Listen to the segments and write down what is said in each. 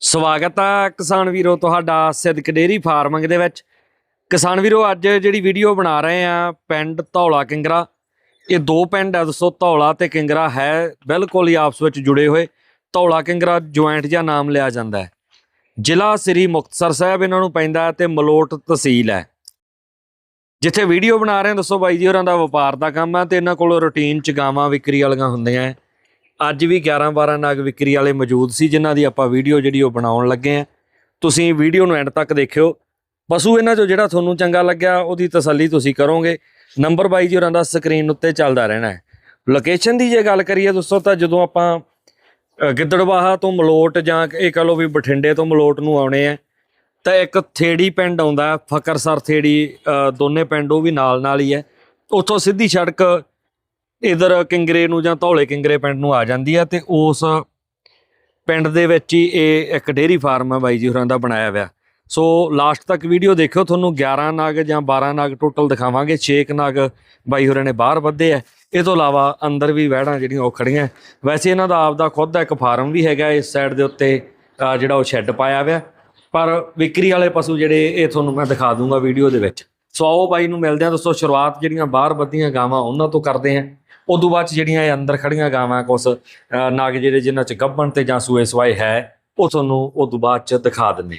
ਸਵਾਗਤ ਆ ਕਿਸਾਨ ਵੀਰੋ ਤੁਹਾਡਾ ਸਿੱਧਕ ਡੇਰੀ ਫਾਰਮਿੰਗ ਦੇ ਵਿੱਚ। ਕਿਸਾਨ ਵੀਰੋ, ਅੱਜ ਜਿਹੜੀ ਵੀਡੀਓ ਬਣਾ ਰਹੇ ਆ, ਪਿੰਡ ਧੌਲਾ ਕਿੰਗਰਾ। ਇਹ ਦੋ ਪਿੰਡ ਆ, ਦੱਸੋ ਧੌਲਾ ਤੇ ਕਿੰਗਰਾ ਹੈ, ਬਿਲਕੁਲ ਹੀ ਆਪਸ ਵਿੱਚ ਜੁੜੇ ਹੋਏ। ਧੌਲਾ ਕਿੰਗਰਾ ਜੁਆਇੰਟ ਜਿਹਾ ਨਾਮ ਲਿਆ ਜਾਂਦਾ ਹੈ। ਜ਼ਿਲ੍ਹਾ ਸ੍ਰੀ ਮੁਕਤਸਰ ਸਾਹਿਬ ਇਹਨਾਂ ਨੂੰ ਪੈਂਦਾ ਹੈ ਤੇ ਮਲੋਟ ਤਹਿਸੀਲ ਹੈ। ਜਿੱਥੇ ਵੀਡੀਓ ਬਣਾ ਰਹੇ ਹਾਂ ਦੱਸੋ ਬਾਈ ਜੀ, ਹੋਰਾਂ ਦਾ ਵਪਾਰ ਦਾ ਕੰਮ ਹੈ ਤੇ ਇਹਨਾਂ ਕੋਲ ਰੁਟੀਨ ਚ ਗਾਵਾਂ ਵਿਕਰੀ ਵਾਲੀਆਂ ਹੁੰਦੀਆਂ ਹੈ। ਅੱਜ ਵੀ 11 12 ਨਾਗ ਵਿਕਰੀ ਵਾਲੇ ਮੌਜੂਦ ਸੀ, ਜਿਨ੍ਹਾਂ ਦੀ ਆਪਾਂ ਵੀਡੀਓ ਜਿਹੜੀ ਉਹ ਬਣਾਉਣ ਲੱਗੇ ਆ ਤੁਸੀਂ ਵੀਡੀਓ ਨੂੰ ਐਂਡ ਤੱਕ ਦੇਖਿਓ। ਪਸ਼ੂ ਇਹਨਾਂ ਚੋਂ ਜਿਹੜਾ ਤੁਹਾਨੂੰ ਚੰਗਾ ਲੱਗਿਆ, ਉਹਦੀ ਤਸੱਲੀ ਤੁਸੀਂ ਕਰੋਗੇ। ਨੰਬਰ ਬਾਈ ਜੀ ਹੋਰਾਂ ਦਾ ਸਕਰੀਨ ਉੱਤੇ ਚੱਲਦਾ ਰਹਿਣਾ ਹੈ। ਲੋਕੇਸ਼ਨ ਦੀ ਜੇ ਗੱਲ ਕਰੀਏ ਦੋਸਤੋ, ਤਾਂ ਜਦੋਂ ਆਪਾਂ ਗਿੱਦੜਵਾਹਾ ਤੋਂ ਮਲੋਟ ਜਾਂ ਇਹ ਕਹ ਲਓ ਵੀ ਬਠਿੰਡੇ ਤੋਂ ਮਲੋਟ ਨੂੰ ਆਉਣੇ ਆ, ਤਾਂ ਇੱਕ ਥੇੜੀ ਪਿੰਡ ਆਉਂਦਾ, ਫਕਰਸਰ ਥੇੜੀ ਦੋਨੇ ਪਿੰਡ ਉਹ ਵੀ ਨਾਲ ਨਾਲ ਹੀ ਹੈ। ਉੱਥੋਂ ਸਿੱਧੀ ਸੜਕ ਇਧਰ ਕਿੰਗਰੇ ਨੂੰ ਜਾਂ ਧੌਲੇ ਕਿੰਗਰੇ ਪਿੰਡ ਨੂੰ ਆ ਜਾਂਦੀ ਹੈ ਤੇ ਉਸ ਪਿੰਡ ਦੇ ਵਿੱਚ ਹੀ ਇਹ ਇੱਕ ਡੇਰੀ ਫਾਰਮ ਹੈ ਬਾਈ ਜੀ ਹੋਰਾਂ ਦਾ ਬਣਾਇਆ ਹੋਇਆ। ਸੋ ਲਾਸਟ ਤੱਕ ਵੀਡੀਓ ਦੇਖਿਓ, ਤੁਹਾਨੂੰ 11 ਨਾਗ ਜਾਂ 12 ਨਾਗ ਟੋਟਲ ਦਿਖਾਵਾਂਗੇ 6 ਨਾਗ ਬਾਈ ਹੋਰਾਂ ਨੇ ਬਾਹਰ ਵੱਧੇ ਆ। ਇਹ ਤੋਂ ਇਲਾਵਾ ਅੰਦਰ ਵੀ ਵਹਿੜਾਂ ਜਿਹੜੀਆਂ ਉਹ ਖੜੀਆਂ ਵੈਸੇ ਇਹਨਾਂ ਦਾ ਆਪਦਾ ਖੁਦ ਦਾ ਇੱਕ ਫਾਰਮ ਵੀ ਹੈਗਾ, ਇਸ ਸਾਈਡ ਦੇ ਉੱਤੇ ਜਿਹੜਾ ਉਹ ਸ਼ੈੱਡ ਪਾਇਆ ਹੋਇਆ। ਪਰ ਵਿਕਰੀ ਵਾਲੇ ਪਸ਼ੂ ਜਿਹੜੇ, ਇਹ ਤੁਹਾਨੂੰ ਮੈਂ ਦਿਖਾ ਦੂੰਗਾ ਵੀਡੀਓ ਦੇ ਵਿੱਚ। ਸੋ ਆਓ ਬਾਈ ਨੂੰ ਮਿਲਦੇ ਆ ਦੋਸਤੋ, ਸ਼ੁਰੂਆਤ ਜਿਹੜੀਆਂ ਬਾਹਰ ਵੱਧੀਆਂ ਗਾਵਾਂ ਉਹਨਾਂ ਤੋਂ ਕਰਦੇ ਆ ਉਦੋਂ ਬਾਅਦ 'ਚ ਜਿਹੜੀਆਂ ਇਹ ਅੰਦਰ ਖੜੀਆਂ ਗਾਵਾਂ ਕੁਛ ਨਗ ਜਿਹੜੇ ਜਿਨ੍ਹਾਂ 'ਚ ਗੱਭਣ ਤੇ ਜਾਂ ਸੂਏ ਸਵਾਏ ਹੈ ਉਹ ਤੁਹਾਨੂੰ ਉਦੋਂ ਬਾਅਦ 'ਚ ਦਿਖਾ ਦਿੰਦੇ।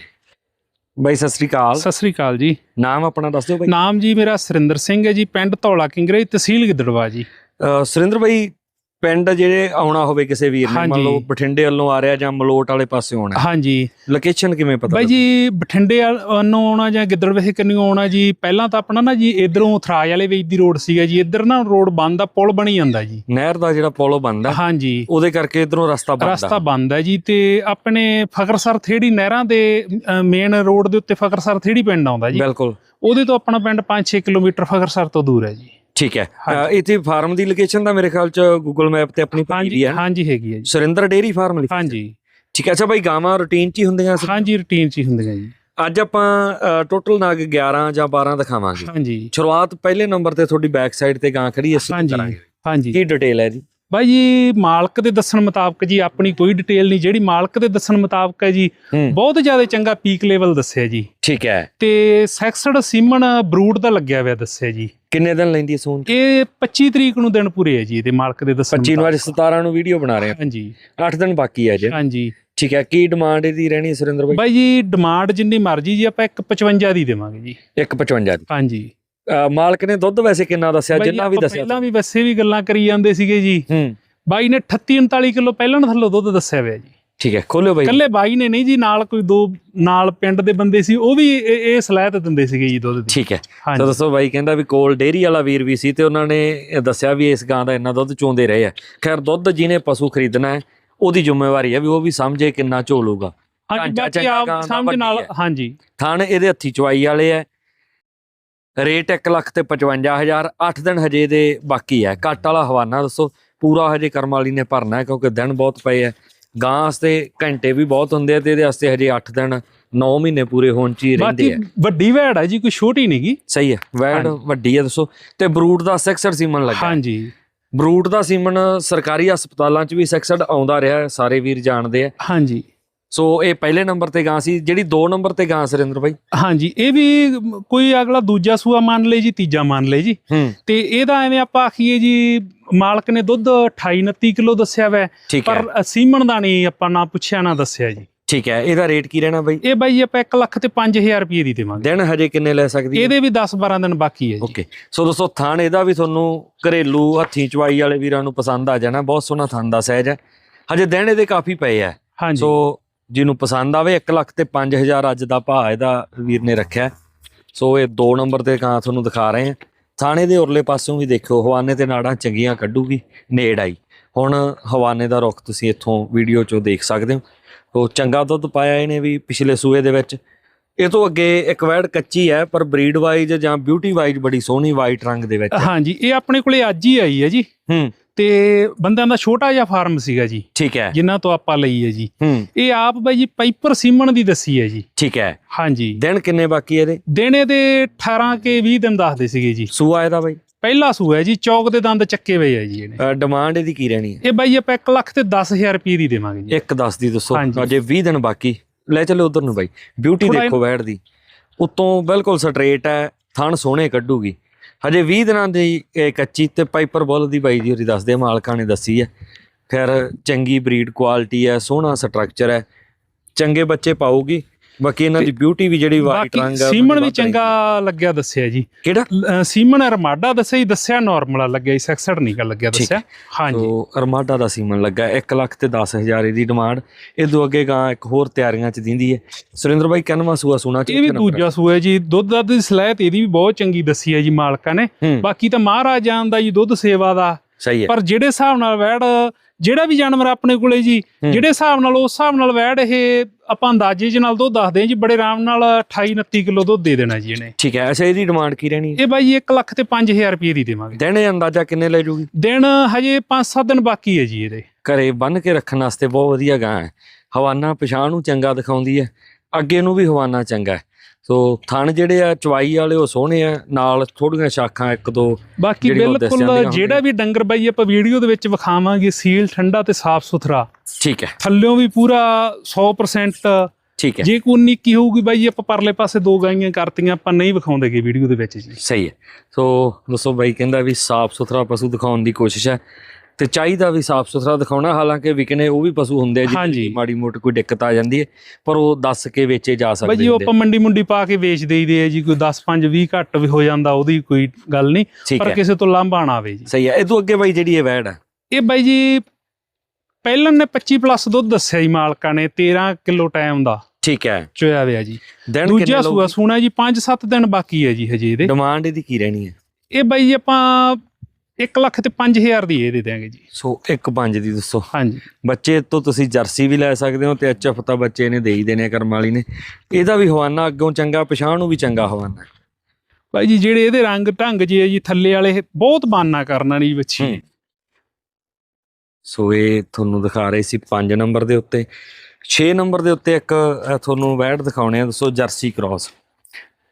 ਬਾਈ ਸਤਿ ਸ੍ਰੀ ਅਕਾਲ। ਸਤਿ ਸ੍ਰੀ ਅਕਾਲ ਜੀ। ਨਾਮ ਆਪਣਾ ਦੱਸ ਦਿਓ ਬਾਈ। ਨਾਮ ਜੀ ਮੇਰਾ ਸੁਰਿੰਦਰ ਸਿੰਘ ਹੈ ਜੀ ਪਿੰਡ ਧੌਲਾ ਕਿੰਗਰੇ ਤਹਿਸੀਲ ਗਿੱਦੜਵਾ ਜੀ। ਸੁਰਿੰਦਰ ਬਾਈ ਪਿੰਡ ਜਿਹੜੇ ਆਉਣਾ ਹੋਵੇ ਕਿਸੇ ਵੀਰ ਨੇ ਮੰਨ। ਲਓ ਬਠਿੰਡੇ ਵੱਲੋਂ ਆ ਰਿਹਾ ਜਾਂ ਮਲੋਟ ਵਾਲੇ ਪਾਸੇ ਆਉਣਾ ਹਾਂਜੀ। ਲੋਕੇਸ਼ਨ ਕਿਵੇਂ ਪਤਾ ਬਾਈ ਜੀ ਬਠਿੰਡੇ ਵੱਲ ਆਉਣਾ ਜਾਂ ਗਿੱਦੜ ਵੇਖ ਕੰਨਿਓ ਆਉਣਾ ਜੀ? ਪਹਿਲਾਂ ਤਾਂ ਆਪਣਾ ਨਾ ਜੀ ਇਧਰੋਂ ਥਰਾਜ ਵਾਲੇ ਵੇਚ ਦੀ ਰੋਡ ਸੀਗਾ ਜੀ। ਇੱਧਰ ਨਾ ਰੋਡ ਬੰਦ ਆ ਪੁਲ ਬਣੀ ਜਾਂਦਾ ਜੀ। ਨਹਿਰ ਦਾ ਜਿਹੜਾ ਪੋਲੋ ਬੰਦਾ ਹਾਂਜੀ। ਉਹਦੇ ਕਰਕੇ ਇਧਰੋਂ ਰਸਤਾ ਬੰਦਾ ਰਸਤਾ ਬੰਦ ਹੈ ਜੀ ਤੇ ਆਪਣੇ ਫਕਰਸਰ ਥੇੜੀ ਨਹਿਰਾਂ ਦੇ ਮੇਨ ਰੋਡ ਦੇ ਉੱਤੇ ਫਕਰਸਰ ਥੇੜੀ ਪਿੰਡ ਆਉਂਦਾ ਜੀ। ਬਿਲਕੁਲ। ਉਹਦੇ ਤੋਂ ਆਪਣਾ ਪਿੰਡ 5-6 ਕਿਲੋਮੀਟਰ ਫਕਰਸਰ ਤੋਂ ਦੂਰ ਹੈ ਜੀ। ਠੀਕ ਹੈ। ਅਹ ਇੱਥੇ ਫਾਰਮ ਦੀ ਲੋਕੇਸ਼ਨ ਤਾਂ ਮੇਰੇ ਖਿਆਲ ਚ ਗੂਗਲ ਮੈਪ ਤੇ ਆਪਣੀ ਪਾਈ ਹਾਂਜੀ ਹੈ। ਨਾ? ਹਾਂਜੀ ਹੈਗੀ ਹੈ ਜੀ। ਸੁਰਿੰਦਰ ਡੇਰੀ ਫਾਰਮ ਲਿਖਿਆ ਹਾਂਜੀ। ਠੀਕ ਹੈ ਅੱਛਾ ਬਾਈ ਗਾਵਾਂ ਰੂਟੀਨ ਚ ਹੀ ਹੁੰਦੀਆਂ ਸੀ? ਹਾਂਜੀ ਰੂਟੀਨ ਚ ਹੀ ਹੁੰਦੀਆਂ ਜੀ। ਅੱਜ ਆਪਾਂ ਟੋਟਲ ਨਗ 11 ਜਾਂ 12 ਦਿਖਾਵਾਂਗੇ। ਹਾਂਜੀ। ਸ਼ੁਰੂਆਤ ਪਹਿਲੇ ਨੰਬਰ ਤੇ ਤੁਹਾਡੀ ਬੈਕ ਸਾਈਡ ਤੇ ਗਾਂ ਖੜੀ ਅਸੀਂ ਹਾਂਜੀ। ਹਾਂਜੀ। ਕੀ ਡਿਟੇਲ ਹੈ ਜੀ? ਬਾਈ ਜੀ ਮਾਲਕ ਦੇ ਦੱਸਣ ਮੁਤਾਬਕ ਜੀ ਆਪਣੀ ਕੋਈ ਡਿਟੇਲ ਨਹੀਂ। ਜਿਹੜੀ ਮਾਲਕ ਦੇ ਦੱਸਣ ਮੁਤਾਬਕ ਹੈ ਜੀ ਬਹੁਤ ਜ਼ਿਆਦਾ ਚੰਗਾ ਪੀਕ ਲੈਵਲ ਦੱਸਿਆ ਜੀ। ਠੀਕ ਹੈ। ਤੇ ਸੈਕਸਡ ਸੀਮਨ ਬਰੂਡ ਦਾ ਲੱਗਿਆ ਹੋਇਆ ਦੱਸਿਆ ਜੀ। ਕਿੰਨੇ ਦਿਨ ਲੈਂਦੀ ਹੈ ਸੂਨ ਇਹ 25 ਤਰੀਕ ਨੂੰ ਦਿਨ ਪੂਰੇ ਹੈ ਜੀ ਇਹਦੇ ਮਾਲਕ ਦੇ ਦੱਸਣ 25 ਨੂੰ ਅੱਜ ਮੁਤਾਬਕ। 17 ਨੂੰ ਵੀਡੀਓ ਬਣਾ ਰਹੇ ਹਾਂਜੀ। ਹਾਂ 8 ਦਿਨ ਬਾਕੀ ਹੈ ਜੇ ਹਾਂਜੀ। ਠੀਕ ਹੈ ਕੀ ਡਿਮਾਂਡ ਇਹਦੀ ਰਹਿਣੀ ਹੈ ਸੁਰਿੰਦਰ ਬਾਈ? ਬਾਈ ਜੀ ਡਿਮਾਂਡ ਜਿੰਨੀ ਮਰਜ਼ੀ ਜੀ ਆਪਾਂ 155 ਦੀ ਦੇਵਾਂਗੇ ਜੀ। 155 ਦੀ। ਹਾਂਜੀ। ਮਾਲਕ ਨੇ ਦੁੱਧ ਵੈਸੇ ਕਿੰਨਾ ਦੱਸਿਆ ਜਿੰਨਾ ਵੀ ਦੱਸਿਆ ਪਹਿਲਾਂ ਵੀ ਵੈਸੇ ਵੀ ਗੱਲਾਂ ਕਰੀ ਜਾਂਦੇ ਸੀਗੇ ਜੀ। ਹੂੰ। ਬਾਈ ਨੇ 38 39 ਕਿਲੋ ਪਹਿਲਾਂ ਥੱਲੋਂ ਦੁੱਧ ਦੱਸਿਆ ਹੋਇਆ ਜੀ। ਠੀਕ ਹੈ ਖੋਲਿਓ ਬਾਈ। ਕੱਲੇ ਬਾਈ ਨੇ ਨਹੀਂ ਜੀ ਨਾਲ ਕੋਈ ਦੋ ਨਾਲ ਪਿੰਡ ਦੇ ਬੰਦੇ ਸੀ ਉਹ ਵੀ ਇਹ ਇਹ ਸਲਾਹ ਤੇ ਦਿੰਦੇ ਸੀਗੇ ਜੀ ਦੁੱਧ ਦੀ। ਠੀਕ ਹੈ। ਤਾਂ ਦੱਸੋ ਬਾਈ ਕਹਿੰਦਾ ਵੀ ਕੋਲ ਡੇਰੀ ਵਾਲਾ ਵੀਰ ਵੀ ਸੀ ਤੇ ਉਹਨਾਂ ਨੇ ਦੱਸਿਆ ਵੀ ਇਸ ਗਾਂ ਦਾ ਇੰਨਾ ਦੁੱਧ ਚੋਂਦੇ ਰਹੇ ਆ। ਖੈਰ ਦੁੱਧ ਜਿਹਨੇ ਪਸ਼ੂ ਖਰੀਦਣਾ ਹੈ ਉਹਦੀ ਜ਼ਿੰਮੇਵਾਰੀ ਹੈ ਵੀ ਉਹ ਵੀ ਸਮਝੇ ਕਿੰਨਾ ਝੋਲੂਗਾ। ਹਾਂਜੀ ਬਾਕੀ ਆਪ ਸਮਝ ਨਾਲ। ਹਾਂਜੀ। ਥਣ ਇਹਦੇ ਹੱਥੀ ਚਵਾਈ ਵਾਲੇ ਐ ਰੇਟ 1 ਲੱਖ ਤੇ 55000 8 ਦਿਨ ਹਜੇ ਦੇ ਬਾਕੀ ਹੈ। ਕੱਟ ਵਾਲਾ ਹਵਾਨਾ ਦੱਸੋ ਪੂਰਾ ਹਜੇ ਕਰਮ ਵਾਲੀ ਨੇ ਭਰਨਾ ਹੈ ਕਿਉਂਕਿ ਦਿਨ ਬਹੁਤ ਪਏ ਐ ਗਾਂ ਵਾਸਤੇ ਘੰਟੇ ਵੀ ਬਹੁਤ ਹੁੰਦੇ ਆ ਤੇ ਇਹਦੇ ਵਾਸਤੇ ਹਜੇ 8 ਦਿਨ 9 ਮਹੀਨੇ ਪੂਰੇ ਹੋਣ ਚ ਹੀ ਰਹਿੰਦੇ ਬਾਕੀ ਆ। ਵੱਡੀ ਵੈੜ ਹੈ ਜੀ ਕੋਈ ਛੋਟੀ ਨਹੀਂਗੀ ਸਹੀ ਹੈ ਵੈੜ। ਵੱਡੀ ਹੈ ਦੱਸੋ। ਤੇ ਬਰੂਟ ਦਾ ਸੈਕਸਰ ਸੀਮਨ ਲੱਗਾ। ਹਾਂਜੀ। ਬਰੂਟ ਦਾ ਸੀਮਨ ਸਰਕਾਰੀ ਹਸਪਤਾਲਾਂ 'ਚ ਵੀ ਸੈਕਸਡ ਆਉਂਦਾ ਰਿਹਾ ਸਾਰੇ ਵੀਰ ਜਾਣਦੇ ਆ। ਹਾਂਜੀ। ਸੋ ਇਹ ਪਹਿਲੇ ਨੰਬਰ ਤੇ ਗਾਂ ਸੀ ਜਿਹੜੀ 2 ਨੰਬਰ ਤੇ ਗਾਂ ਸੁਰਿੰਦਰ ਬਾਈ। ਹਾਂਜੀ ਇਹ ਵੀ ਕੋਈ ਅਗਲਾ ਦੂਜਾ ਸੂਆ ਮੰਨ ਲੇ ਜੀ ਤੀਜਾ ਮੰਨ ਲੇ ਜੀ। ਤੇ ਇਹਦਾ ਐਵੇਂ ਆਪਾਂ ਆਖੀਏ ਜੀ ਮਾਲਕ ਨੇ ਦੁੱਧ 28 29 ਕਿਲੋ ਦੱਸਿਆ ਵੈ ਪਰ ਸੀਮਨ ਦਾ ਨਹੀਂ ਆਪਾਂ ਨਾ ਪੁੱਛਿਆ ਨਾ ਦੱਸਿਆ ਜੀ। ਠੀਕ ਹੈ ਇਹਦਾ ਰੇਟ ਕੀ ਰਹਿਣਾ ਬਾਈ? ਇਹ ਬਾਈ ਆਪਾਂ 1 ਲੱਖ ਤੇ 5000 ਰੁਪਏ ਦੀ ਦੇਵਾਂਗੇ। ਦਿਨ ਹਜੇ ਕਿੰਨੇ ਲੈ ਸਕਦੀ ਹੈ? ਇਹਦੇ ਵੀ 10 12 ਦਿਨ ਬਾਕੀ ਹੈ ਜੀ। ਓਕੇ। ਸੋ ਦੋਸਤੋ ਥਣ ਇਹਦਾ ਵੀ ਤੁਹਾਨੂੰ ਘਰੇਲੂ ਹੱਥੀਂ ਚਵਾਈ ਵਾਲੇ ਵੀਰਾਂ ਨੂੰ ਪਸੰਦ ਆ ਜਾਣਾ ਬਹੁਤ ਸੋਹਣਾ ਥਣ ਦਾ ਸਾਈਜ਼ ਹੈ। ਹਜੇ ਦਿਨ ਇਹਦੇ ਕਾਫੀ ਪਏ ਆ। ਹਾਂਜੀ। ਸੋ ਜਿਹਨੂੰ ਪਸੰਦ ਆਵੇ 1 ਲੱਖ ਤੇ 5000 ਅੱਜ ਦਾ ਭਾਅ ਇਹਦਾ ਵੀਰ ਨੇ ਰੱਖਿਆ। ਸੋ ਇਹ 2 ਨੰਬਰ ਤੇ ਕਾਂ ਤੁਹਾਨੂੰ ਦਿਖਾ ਰਹੇ ਹਾਂ। ਥਾਣੇ ਦੇ ਉਰਲੇ ਪਾਸੋਂ ਵੀ ਦੇਖਿਓ ਹਵਾਨੇ ਤੇ ਨਾੜਾਂ ਚੰਗੀਆਂ ਕੱਢੂਗੀ ਨੇੜ ਆਈ। ਹੁਣ ਹਵਾਨੇ ਦਾ ਰੁੱਖ ਤੁਸੀਂ ਇੱਥੋਂ ਵੀਡੀਓ 'ਚੋਂ ਦੇਖ ਸਕਦੇ ਹੋ। ਉਹ ਚੰਗਾ ਦੁੱਧ ਪਾਇਆ ਇਹਨੇ ਵੀ ਪਿਛਲੇ ਸੂਏ ਦੇ ਵਿੱਚ। ਇਹ ਤੋਂ ਅੱਗੇ ਇੱਕ ਵੈੜ ਕੱਚੀ ਹੈ ਪਰ ਬਰੀਡ ਵਾਈਜ਼ ਜਾਂ ਬਿਊਟੀ ਵਾਈਜ਼ ਬੜੀ ਸੋਹਣੀ ਵਾਈਟ ਰੰਗ ਦੇ ਵਿੱਚ। ਹਾਂਜੀ ਇਹ ਆਪਣੇ ਕੋਲੇ ਅੱਜ ਹੀ ਆਈ ਹੈ ਜੀ। ਹੂੰ। ਤੇ ਬੰਦਿਆਂ ਦਾ ਛੋਟਾ ਜਿਹਾ ਫਾਰਮ ਸੀਗਾ ਜੀ। ਠੀਕ ਹੈ। ਜਿਨ੍ਹਾਂ ਤੋਂ ਆਪਾਂ ਲਈ ਹੈ ਜੀ। ਹੂੰ। ਇਹ ਆਪ ਬਾਈ ਜੀ ਪਾਈਪਰ ਸੀਮਨ ਦੀ ਦੱਸੀ ਹੈ ਜੀ। ਠੀਕ ਹੈ। ਹਾਂਜੀ। ਦਿਨ ਕਿੰਨੇ ਬਾਕੀ ਇਹਦੇ? ਦਿਨੇ ਦੇ 18 ਕੇ 20 ਦਿਨ ਦੱਸਦੇ ਸੀਗੇ ਜੀ। ਸੂਆ ਇਹਦਾ ਬਾਈ? ਪਹਿਲਾ ਸੂਆ ਹੈ ਜੀ ਚੌਕ ਦੇ ਦੰਦ ਚੱਕੇ ਹੋਏ ਆ ਜੀ ਇਹਨੇ। ਡਿਮਾਂਡ ਇਹਦੀ ਕੀ ਰਹਿਣੀ ਹੈ? ਇਹ ਬਾਈ ਆਪਾਂ 1 ਲੱਖ ਤੇ 10000 ਰੁਪਏ ਦੀ ਦੇਵਾਂਗੇ ਜੀ। ਇੱਕ ਦੱਸ ਦੀ ਦੱਸੋ। ਅਜੇ 20 ਦਿਨ ਬਾਕੀ। ਲੈ ਚਲੋ ਉਧਰ ਨੂੰ ਬਾਈ। ਬਿਊਟੀ ਦੇਖੋ ਵੈੜ ਦੀ। ਉਤੋਂ ਬਿਲਕੁਲ ਸਟ੍ਰੇਟ ਹੈ ਥਣ ਸੋਹਣੇ ਕੱਢੂਗੀ। ਹਜੇ 20 ਦਿਨਾਂ ਦੀ ਇਹ ਕੱਚੀ ਤੇ ਪਾਈਪਰ ਬੁੱਲ ਦੀ ਬਾਈ ਜੀ ਹੋਰੀ ਦੱਸਦੇ ਆ, ਮਾਲਕਾਂ ਨੇ ਦੱਸੀ ਹੈ ਖੈਰ ਚੰਗੀ ਬਰੀਡ ਕੁਆਲਿਟੀ ਹੈ ਸੋਹਣਾ ਸਟਰਕਚਰ ਹੈ। ਚੰਗੇ ਬੱਚੇ ਪਾਊਗੀ। ਬਾਕੀ ਇਹਨਾਂ ਦੀ ਬਿਊਟੀ ਵੀ ਜਿਹੜੀ ਵਾਈਟ ਰੰਗ ਹੈ ਸੀਮਨ ਵੀ। ਚੰਗਾ ਲੱਗਿਆ ਦੱਸਿਆ ਜੀ। ਕਿਹੜਾ? ਸੀਮਨ ਅਰਮਾਡਾ ਦੱਸਿਆ ਜੀ ਦੱਸਿਆ ਨਾਰਮਲ ਲੱਗਿਆ ਜੀ ਸੈਕਸਡ ਨਹੀਂ ਗਾ ਲੱਗਿਆ ਦੱਸਿਆ। ਹਾਂਜੀ। ਸੋ ਅਰਮਾਡਾ ਦਾ ਸੀਮਨ ਲੱਗਾ 1 ਲੱਖ ਤੇ 10000 ਇਹਦੀ ਡਿਮਾਂਡ ਇਹ ਤੋਂ ਅੱਗੇ ਗਾਂ ਇੱਕ ਹੋਰ ਤਿਆਰੀਆਂ ਚ ਦਿੰਦੀ ਹੈ। ਸੁਰਿੰਦਰ ਬਾਈ ਕਨਵਾ ਸੂਆ ਸੁਣਾ ਇਹ ਵੀ ਦੂਜਾ ਸੂਆ ਜੀ ਦੁੱਧ ਦੱਧ ਦੀ ਸਲਾਹਤ ਇਹਦੀ ਵੀ ਬਹੁਤ ਚੰਗੀ ਦੱਸੀ ਹੈ ਜੀ ਮਾਲਕਾਂ ਨੇ। ਹੂੰ। ਬਾਕੀ ਤਾਂ ਮਹਾਰਾਜ ਜਾਣਦਾ ਜੀ ਦੁੱਧ ਸੇਵਾ ਦਾ। ਸਹੀ ਹੈ। ਪਰ ਜਿਹੜੇ ਹਿਸਾਬ ਨਾਲ ਵੈੜ ਜਿਹੜਾ ਵੀ ਜਾਨਵਰ ਆਪਣੇ ਕੋਲੇ ਜੀ। ਜਿਹੜੇ ਹਿਸਾਬ ਨਾਲ ਉਸ ਹਿਸਾਬ ਨਾਲ ਵੈੜ ਇਹ ਆਪਾਂ ਅੰਦਾਜ਼ੇ ਦੇ ਨਾਲ ਦੁੱਧ ਦੱਸਦੇ ਹਾਂ ਜੀ ਬੜੇ ਆਰਾਮ ਨਾਲ 28 29 ਕਿਲੋ ਦੁੱਧ ਦੇ ਦੇਣਾ ਜੀ ਇਹਨੇ। ਠੀਕ ਹੈ ਅੱਛਾ ਇਹਦੀ ਡਿਮਾਂਡ ਕੀ ਰਹਿਣੀ ਹੈ? ਇਹ ਬਾਈ 1 ਲੱਖ ਤੇ 5000 ਰੁਪਏ ਦੀ ਦੇਵਾਂਗੇ। ਦਿਨ ਇਹ ਅੰਦਾਜ਼ਾ ਕਿੰਨੇ ਲੈ ਜੂਗੀ? ਦਿਨ ਹਜੇ 5-7 ਦਿਨ ਬਾਕੀ ਹੈ ਜੀ ਇਹਦੇ। ਘਰੇ ਬੰਨ ਕੇ ਰੱਖਣ ਵਾਸਤੇ ਬਹੁਤ ਵਧੀਆ ਗਾਂ ਹੈ। ਹਵਾਨਾ ਪਛਾਣ ਨੂੰ ਚੰਗਾ ਦਿਖਾਉਂਦੀ ਹੈ। ਅੱਗੇ ਨੂੰ ਵੀ ਹਵਾਨਾ ਚੰਗਾ ਹੈ। ਸੋ ਥਣ ਜਿਹੜੇ ਆ ਚਵਾਈ ਵਾਲੇ ਉਹ ਸੋਹਣੇ ਆ ਨਾਲ ਥੋੜੀਆਂ ਸ਼ਾਖਾਂ ਇੱਕ ਦੋ ਬਾਕੀ ਦੱਸ ਬਿਲਕੁਲ। ਜਿਹੜਾ ਵੀ ਡੰਗਰ ਬਾਈ ਆਪਾਂ ਵੀਡੀਓ ਦੇ ਵਿੱਚ ਵਿਖਾਵਾਂਗੇ ਸੀਲ ਠੰਡਾ ਤੇ ਸਾਫ਼ ਸੁਥਰਾ। ਠੀਕ ਹੈ। ਥੱਲਿਓਂ ਵੀ ਪੂਰਾ 100% ਠੀਕ ਹੈ। ਜੇ ਕੋਈ ਨਿੱਕੀ ਹੋਊਗੀ ਬਾਈ ਆਪਾਂ ਪਰਲੇ ਪਾਸੇ ਦੋ ਗਾਈਆਂ ਕਰਤੀਆਂ ਆਪਾਂ ਨਹੀਂ ਵਿਖਾਉਂਦੇਗੇ ਵੀਡੀਓ ਦੇ ਵਿੱਚ ਜੀ। ਸਹੀ ਹੈ। ਸੋ ਦੋਸਤੋ ਬਾਈ ਕਹਿੰਦਾ ਵੀ ਸਾਫ਼ ਸੁਥਰਾ ਪਸ਼ੂ ਦਿਖਾਉਣ ਦੀ ਕੋਸ਼ਿਸ਼ ਹੈ। ਤੇ ਚਾਹੀਦਾ ਵੀ ਸਾਫ਼ ਸੁਥਰਾ ਦਿਖਾਉਣਾ ਹਾਲਾਂਕਿ ਵਿਕਨੇ ਉਹ ਵੀ ਪਸ਼ੂ ਹੁੰਦੇ ਆ। ਜਿਹਦੀ ਮਾੜੀ ਮੋਟੀ ਕੋਈ ਦਿੱਕਤ ਆ ਜਾਂਦੀ ਹੈ ਪਰ ਉਹ ਦੱਸ ਕੇ ਵੇਚੇ ਜਾ ਬਾਈ ਸਕਦੇ ਜੀ ਉਹ ਆਪਾਂ ਮੰਡੀ ਮੁੰਡੀ ਪਾ ਕੇ ਵੇਚ ਦੇਈਦੇ ਆ ਜੀ ਕੋਈ 10 5 20 ਘੱਟ ਵੀ ਹੋ ਜਾਂਦਾ ਉਹਦੀ ਕੋਈ ਗੱਲ ਨਹੀਂ ਪਰ ਕਿਸੇ ਤੋਂ ਲਾਂਭਾ ਨਾ ਆਵੇ ਜੀ। ਸਹੀ ਹੈ। ਇਹ ਤੋਂ ਅੱਗੇ ਬਾਈ ਜਿਹੜੀ ਇਹ ਵੈੜ ਹੈ ਇਹ ਬਾਈ ਜੀ ਪਹਿਲਾਂ ਨੇ 25 ਪਲੱਸ ਦੁੱਧ ਦੱਸਿਆ ਜੀ ਮਾਲਕਾਂ ਨੇ 13 ਕਿਲੋ ਟਾਈਮ ਦਾ ਠੀਕ ਹੈ। ਚੋਇਆ ਹੋਇਆ ਜੀ। ਦਿਨ ਦੂਜਾ ਸੂਆ ਸੂਣਾ ਜੀ 5-7 ਦਿਨ ਬਾਕੀ ਹੈ ਜੀ ਹਜੇ ਇਹਦੇ। ਡਿਮਾਂਡ ਇਹਦੀ ਕੀ ਰਹਿਣੀ ਹੈ? ਇਹ ਬਾਈ ਜੀ ਆਪਾਂ 1 ਲੱਖ ਤੇ 5000 ਦੀ ਇਹ ਦੇ ਦਿਆਂਗੇ ਜੀ। ਸੋ ਇੱਕ ਪੰਜ ਦੀ ਦੱਸੋ। ਹਾਂਜੀ। ਬੱਚੇ ਤੋਂ ਤੁਸੀਂ ਜਰਸੀ ਵੀ ਲੈ ਸਕਦੇ ਹੋ ਤੇ ਐਚਐਫ ਤਾਂ ਬੱਚੇ ਨੇ ਦੇ ਹੀ ਦੇਣੇ ਆ ਕਰਮ ਵਾਲੀ ਨੇ। ਇਹਦਾ ਵੀ ਹਵਾਨਾ ਅੱਗੋਂ ਚੰਗਾ ਪਛਾਣ ਨੂੰ ਵੀ ਚੰਗਾ ਹਵਾਨਾ। ਬਾਈ ਜੀ ਜਿਹੜੇ ਇਹਦੇ ਰੰਗ ਢੰਗ ਜੇ ਜੀ ਥੱਲੇ ਵਾਲੇ ਬਹੁਤ ਬਾਨਾ ਕਰਨਾ ਨਹੀਂ ਬੱਚੀ। ਸੋ ਇਹ ਤੁਹਾਨੂੰ ਦਿਖਾ ਰਹੇ ਸੀ 5 ਨੰਬਰ ਦੇ ਉੱਤੇ। 6 ਨੰਬਰ ਦੇ ਉੱਤੇ ਇੱਕ ਤੁਹਾਨੂੰ ਵੈੜ ਦਿਖਾਉਣੇ ਆ। ਦੱਸੋ ਜਰਸੀ ਕ੍ਰਾਸ।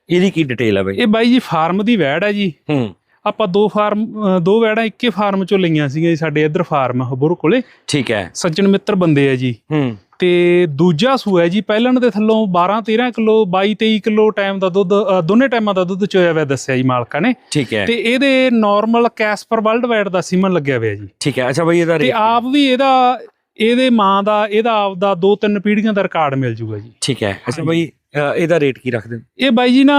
ਇਹਦੀ ਕੀ ਡਿਟੇਲ ਹੈ ਬਈ? ਇਹ ਬਾਈ ਜੀ ਫਾਰਮ ਦੀ ਵੈੜ ਹੈ ਜੀ। ਹੂੰ। ਆਪਾਂ ਦੋ ਫਾਰਮ ਦੋ ਵੈੜਾਂ ਇੱਕੇ ਫਾਰਮ ਚੋਂ ਲਈਆਂ ਸੀਗੀਆਂ ਜੀ ਸਾਡੇ ਇੱਧਰ ਫਾਰਮ ਹਬੁਰ ਕੋਲੇ। ਠੀਕ ਹੈ। ਸੱਜਣ ਮਿੱਤਰ ਬੰਦੇ ਆ ਜੀ। ਹੂੰ। ਤੇ ਦੂਜਾ ਸੂਆ ਹੈ ਜੀ ਪਹਿਲਾਂ ਦੇ ਥੱਲੋਂ 12 13 ਕਿਲੋ 22 23 ਕਿਲੋ ਟਾਈਮ ਦਾ ਦੁੱਧ ਦੋਨੇ ਟਾਈਮਾਂ ਦਾ ਦੁੱਧ ਚੋਇਆ ਹੋਇਆ ਦੱਸਿਆ ਜੀ ਮਾਲਕਾਂ ਨੇ। ਠੀਕ ਹੈ। ਤੇ ਇਹਦੇ ਨਾਰਮਲ ਕੈਸਪਰ ਵਰਲਡ ਵਾਈਡ ਦਾ ਸੀਮਨ ਲੱਗਿਆ ਹੋਇਆ ਜੀ। ਠੀਕ ਹੈ ਅੱਛਾ ਬਈ ਇਹਦਾ ਤੇ ਆਪ ਵੀ ਇਹਦਾ ਇਹਦੇ ਮਾਂ ਦਾ ਇਹਦਾ ਆਪ ਦਾ ਦੋ ਤਿੰਨ ਪੀੜ੍ਹੀਆਂ ਦਾ ਰਿਕਾਰਡ ਮਿਲ ਜੂਗਾ ਜੀ। ਠੀਕ ਹੈ। ਅੱਛਾ ਬਈ ਇਹਦਾ ਰੇਟ ਕੀ ਰੱਖਦੇ? ਇਹ ਬਾਈ ਜੀ ਨਾ